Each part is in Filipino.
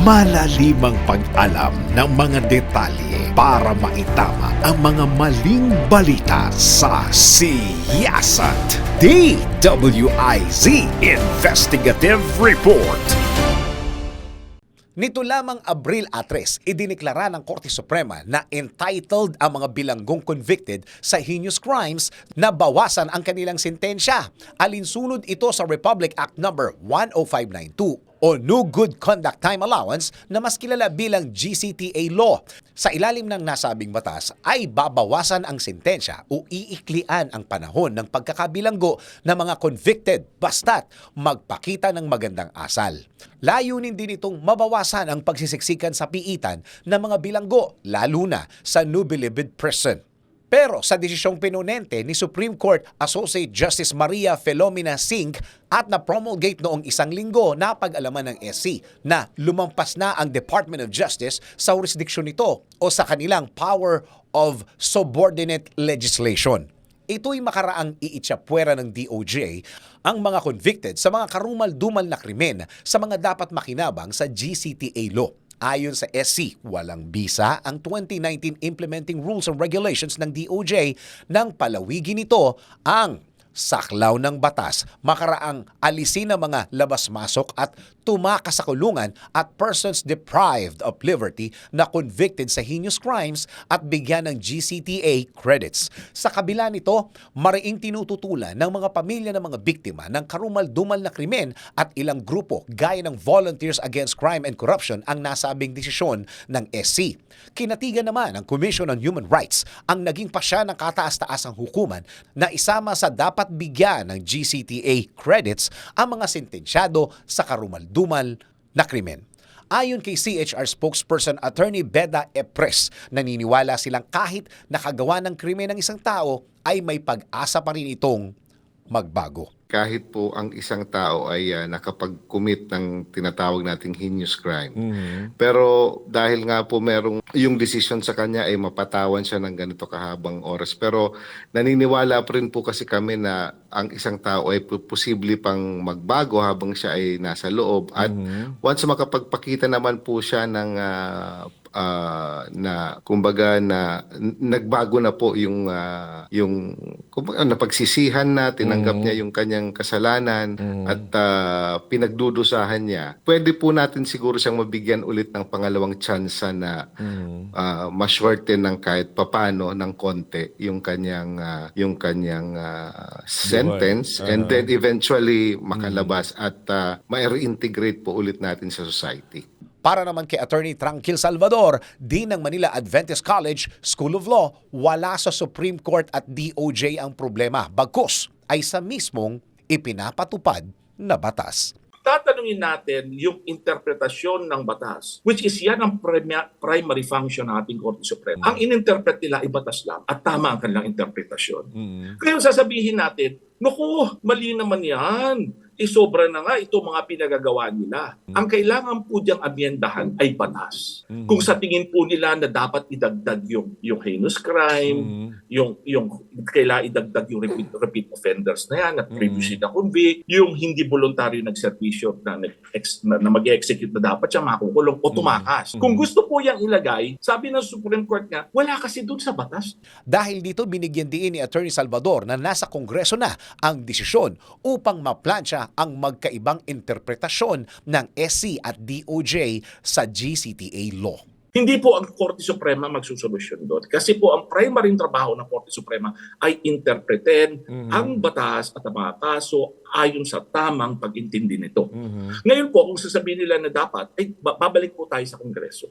Malalimang pag-alam ng mga detalye para maitama ang mga maling balita sa Siyasat. DWIZ Investigative Report. Nito lamang Abril 3, idiniklara ng Korte Suprema na entitled ang mga bilanggong convicted sa heinous crimes na bawasan ang kanilang sentensya. Alinsunod ito sa Republic Act No. 10592 o No Good Conduct Time Allowance na mas kilala bilang GCTA law. Sa ilalim ng nasabing batas ay babawasan ang sentensya o iiklian ang panahon ng pagkakabilanggo ng mga convicted basta't magpakita ng magandang asal. Layunin din itong mabawasan ang pagsisiksikan sa piitan ng mga bilanggo, lalo na sa New Bilibid Prison. Pero sa desisyong pinunente ni Supreme Court Associate Justice Maria Felomena Singh at na promulgate noong isang linggo na pag-alaman ng SC na lumampas na ang Department of Justice sa jurisdiction nito o sa kanilang power of subordinate legislation. Ito'y makaraang iitsapwera ng DOJ ang mga convicted sa mga karumal-dumal na krimen sa mga dapat makinabang sa GCTA law. Ayon sa SC, walang bisa ang 2019 Implementing Rules and Regulations ng DOJ nang palawigin nito ang saklaw ng batas, makaraang alisin ang mga labas-masok at tumakas sa kulungan at persons deprived of liberty na convicted sa heinous crimes at bigyan ng GCTA credits. Sa kabila nito, mariing tinututulan ng mga pamilya ng mga biktima ng karumal-dumal na krimen at ilang grupo gaya ng Volunteers Against Crime and Corruption ang nasabing desisyon ng SC. Kinatigan naman ng Commission on Human Rights ang naging pasya ng kataas-taasang hukuman na isama sa dapat bigyan ng GCTA credits ang mga sentensyado sa karumal-dumal na krimen. Ayon kay CHR spokesperson Attorney Beda Epres, naniniwala silang kahit nakagawa ng krimen ng isang tao ay may pag-asa pa rin itong magbago. Kahit po ang isang tao ay ah, nakapag-commit ng tinatawag nating heinous crime. Pero dahil nga po merong yung decision sa kanya ay mapatawan siya ng ganito kahabang oras. Pero naniniwala pa rin po kasi kami na ang isang tao ay po- posible pang magbago habang siya ay nasa loob. At once makapagpakita naman po siya ng ah, ah, na kumbaga na nagbago na po yung ah, yung kumbaga napagsisihan na tinanggap niya yung kanyang kasalanan at ah, pinagdudusahan niya. Pwede po natin siguro siyang mabigyan ulit ng pangalawang tsansa na ah, ma-shorten ng kahit papano ng konti yung kanyang ah, yung kanyang ah, sentence and then eventually makalabas at uh, ma-reintegrate po ulit natin sa society Para naman kay Attorney Tranquil Salvador, di ng Manila Adventist College School of Law, wala sa Supreme Court at DOJ ang problema. Bagkus ay sa mismong ipinapatupad na batas. tatanungin natin yung interpretasyon ng batas, which is yan ang primary function ng ating Korte Suprema. Ang ininterpret nila ay batas lang at tama ang kanilang interpretasyon. Kaya sasabihin natin, naku, mali naman yan. Isobra na nga ito mga pinagagawa nila. Ang kailangan po diyang amyendahan ay batas. Kung sa tingin po nila na dapat idagdag yung, yung heinous crime, yung yung kailangan idagdag yung repeat, repeat offenders na yan at previously na convict, yung hindi voluntaryo nagservisyo na, nag-ex- na, na mag-execute na dapat siya makukulong o tumakas. Kung gusto po yung ilagay, sabi ng Supreme Court nga, wala kasi dun sa batas. Dahil dito binigyan din ni Attorney Salvador na nasa Kongreso na ang desisyon upang maplansya ang magkaibang interpretasyon ng SC at DOJ sa GCTA law. Hindi po ang Korte Suprema magsusolusyon doon. Kasi po ang primary trabaho ng Korte Suprema ay interpretin ang batas at ang mga kaso ayon sa tamang pag-intindi nito. Ngayon po, kung sasabihin nila na dapat, ay ba- babalik po tayo sa Kongreso.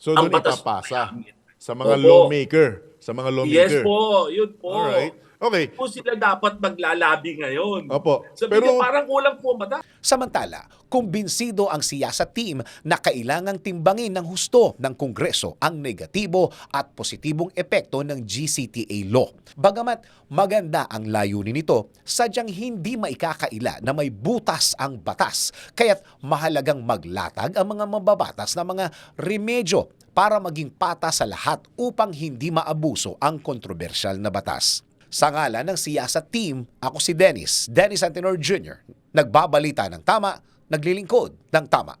So Ang doon ipapasa sa mga Opo. lawmaker. Sa mga lawmaker. Yes po, yun po. Alright. Okay. Po sila dapat maglalabi ngayon. Opo. Sabi Pero- niya, parang kulang po ang batas. Samantala, kumbinsido ang siyasa team na kailangang timbangin ng husto ng Kongreso ang negatibo at positibong epekto ng GCTA law. Bagamat maganda ang layunin nito, sadyang hindi maikakaila na may butas ang batas. Kaya't mahalagang maglatag ang mga mababatas na mga remedyo para maging patas sa lahat upang hindi maabuso ang kontrobersyal na batas. Sa ngalan ng siyasa team, ako si Dennis, Dennis Antenor Jr., nagbabalita ng tama, naglilingkod ng tama.